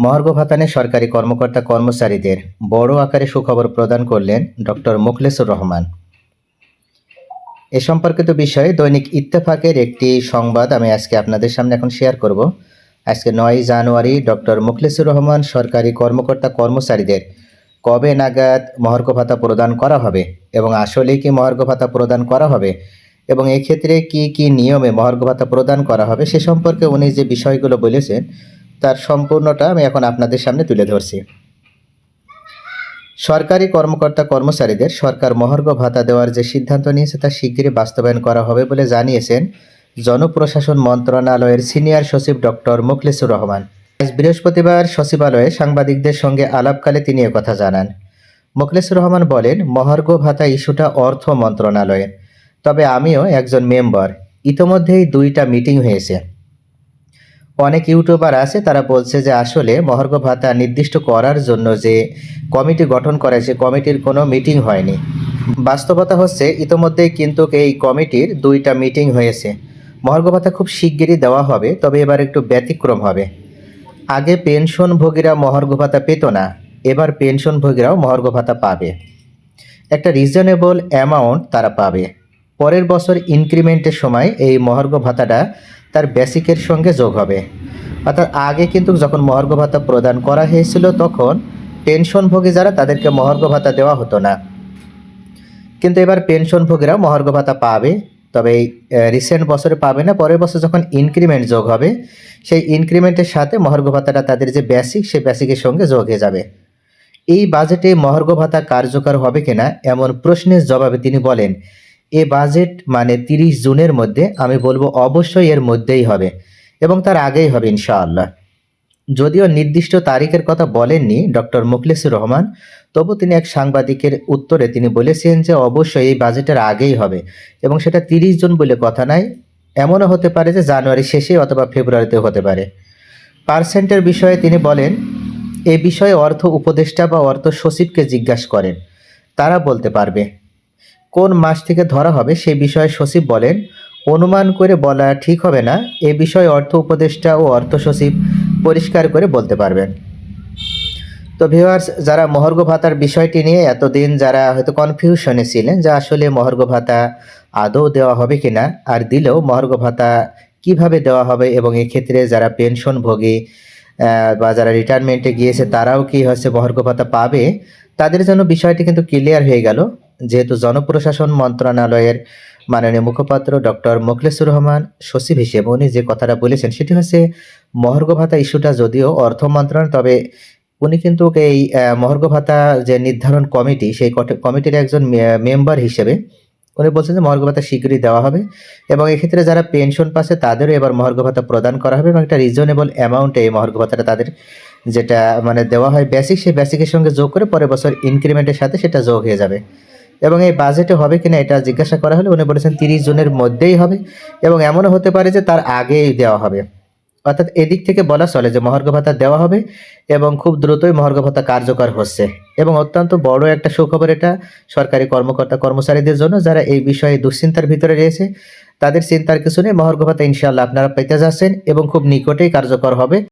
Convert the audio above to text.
মহার্ঘ ভাতানে সরকারি কর্মকর্তা কর্মচারীদের বড় আকারে সুখবর প্রদান করলেন ডক্টর মুখলেসুর রহমান। এ সম্পর্কিত বিষয়ে দৈনিক ইত্তেফাকের একটি সংবাদ আমি আজকে আপনাদের সামনে এখন শেয়ার করব। আজকে নয় জানুয়ারি ডক্টর মুখলেসুর রহমান সরকারি কর্মকর্তা কর্মচারীদের কবে নাগাদ মহার্ঘ ভাতা প্রদান করা হবে এবং আসলেই কি মহার্ঘ ভাতা প্রদান করা হবে এবং এক্ষেত্রে কি কি নিয়মে মহার্ঘ ভাতা প্রদান করা হবে সে সম্পর্কে উনি যে বিষয়গুলো বলেছেন তার সম্পূর্ণটা আমি এখন আপনাদের সামনে তুলে ধরছি। সরকারি কর্মকর্তা কর্মচারীদের সরকার মহার্ঘ ভাতা দেওয়ার যে সিদ্ধান্ত নিয়েছে তা শিগগিরই বাস্তবায়ন করা হবে বলে জানিয়েছেন জনপ্রশাসন মন্ত্রণালয়ের সিনিয়র সচিব ডক্টর মুখলেসুর রহমান। আজ বৃহস্পতিবার সচিবালয়ে সাংবাদিকদের সঙ্গে আলাপকালে তিনি কথা জানান। মুখলেসুর রহমান বলেন মহার্ঘ ভাতা ইস্যুটা অর্থ মন্ত্রণালয়ের। তবে আমিও একজন মেম্বার। ইতোমধ্যেই দুইটা মিটিং হয়েছে। অনেক ইউটিউবার আছে, তারা বলছে যে আসলে মহার্ঘ ভাতা নির্দিষ্ট করার জন্য যে কমিটি গঠন করা, সে কমিটির কোনো মিটিং হয়নি। বাস্তবতা হচ্ছে, ইতোমধ্যেই কিন্তু এই কমিটির দুইটা মিটিং হয়েছে। মহার্ঘ ভাতা খুব শিগগিরই দেওয়া হবে, তবে এবার একটু ব্যতিক্রম হবে। আগে পেনশনভোগীরা মহার্ঘ ভাতা পেত না, এবার পেনশনভোগীরাও মহার্ঘ ভাতা পাবে। একটা রিজনেবল অ্যামাউন্ট তারা পাবে। পরের বছর ইনক্রিমেন্টের সময় এই মহার্ঘ ভাতাটা তার বেসিকের সঙ্গে যোগ হবে। অর্থাৎ আগে কিন্তু যখন মহার্ঘ ভাতা প্রদান করা হয়েছিল তখন পেনশনভোগী যারা, তাদেরকে মহার্ঘ ভাতা দেওয়া হতো না। কিন্তু এবার পেনশনভোগীরাও মহার্ঘ ভাতা পাবে, তবে এই রিসেন্ট বছরে পাবে না। পরের বছর যখন ইনক্রিমেন্ট যোগ হবে, সেই ইনক্রিমেন্টের সাথে মহার্ঘ ভাতাটা তাদের যে বেসিক সেই বেসিকের সঙ্গে যোগ হয়ে যাবে। এই বাজেটে মহার্ঘ ভাতা কার্যকর হবে কিনা, এমন প্রশ্নের জবাবে তিনি বলেন এ বাজেট মানে তিরিশ জুনের মধ্যে আমি বলব অবশ্যই এর মধ্যেই হবে এবং তার আগেই হবে ইনশাআল্লাহ। যদিও নির্দিষ্ট তারিখের কথা বলেননি ডক্টর মুখলেসুর রহমান, তবু তিনি এক সাংবাদিকের উত্তরে তিনি বলেছেন যে অবশ্যই এই বাজেটের আগেই হবে এবং সেটা তিরিশ জুন বলে কথা নাই, এমনও হতে পারে যে জানুয়ারি শেষে অথবা ফেব্রুয়ারিতে হতে পারে। পার্সেন্টের বিষয়ে তিনি বলেন, এ বিষয়ে অর্থ উপদেষ্টা বা অর্থ সচিবকে জিজ্ঞাসা করেন, তারা বলতে পারবে। কোন মাস থেকে ধরা হবে সেই বিষয়ে সচিব বলেন, অনুমান করে বলা ঠিক হবে না, এ বিষয়ে অর্থ উপদেষ্টা ও অর্থ সচিব পরিষ্কার করে বলতে পারবেন। তো ভিউয়ার্স যারা মহার্ঘ ভাতার বিষয়টি নিয়ে এতদিন যারা হয়তো কনফিউশনে ছিলেন যে আসলে মহার্ঘ ভাতা আদৌ দেওয়া হবে কি না আর দিলেও মহার্ঘ ভাতা কীভাবে দেওয়া হবে এবং এক্ষেত্রে যারা পেনশনভোগী বা যারা রিটায়ারমেন্টে গিয়েছে, তারাও কি হচ্ছে মহার্ঘ ভাতা পাবে? তাদের জন্য বিষয়টি কিন্তু ক্লিয়ার হয়ে গেল। যেহেতু জনপ্রশাসন মন্ত্রণালয়ের মাননীয় মুখপাত্র ডক্টর মোখলেসুর রহমান সচিব হিসেবে উনি যে কথাটা বলেছেন সেটি হচ্ছে, মহার্ঘ ভাতা ইস্যুটা যদিও অর্থ মন্ত্রণালয়, তবে উনি কিন্তু এই মহার্ঘ ভাতা যে নির্ধারণ কমিটি, সেই কমিটির একজন মেম্বার হিসেবে উনি বলছেন যে মহার্ঘ ভাতা শীঘ্রই দেওয়া হবে এবং এক্ষেত্রে যারা পেনশন পাচ্ছে তাদেরও এবার মহার্ঘ ভাতা প্রদান করা হবে এবং একটা রিজনেবল অ্যামাউন্টে এই মহার্ঘ ভাতাটা তাদের যেটা মানে দেওয়া হয় বেসিক সেই বেসিকের সঙ্গে যোগ করে পরের বছর ইনক্রিমেন্টের সাথে সেটা যোগ হয়ে যাবে। এবং এই বাজেটে হবে কিনা এটা জিজ্ঞাসা করা হলে উনি বলেছেন তিরিশ জুনের মধ্যেই হবে এবং এমনও হতে পারে যে তার আগেই দেওয়া হবে। অর্থাৎ এদিক থেকে বলা চলে যে মহার্ঘ ভাতা দেওয়া হবে এবং খুব দ্রুতই মহার্ঘ ভাতা কার্যকর হচ্ছে। এবং অত্যন্ত বড় একটা সুখবর এটা সরকারি কর্মকর্তা কর্মচারীদের জন্য যারা এই বিষয়ে দুশ্চিন্তার ভিতরে রয়েছে, তাদের চিন্তার কিছু নেই। মহার্ঘ ভাতা ইনশাল্লাহ আপনারা পেতে যাচ্ছেন এবং খুব নিকটেই কার্যকর হবে।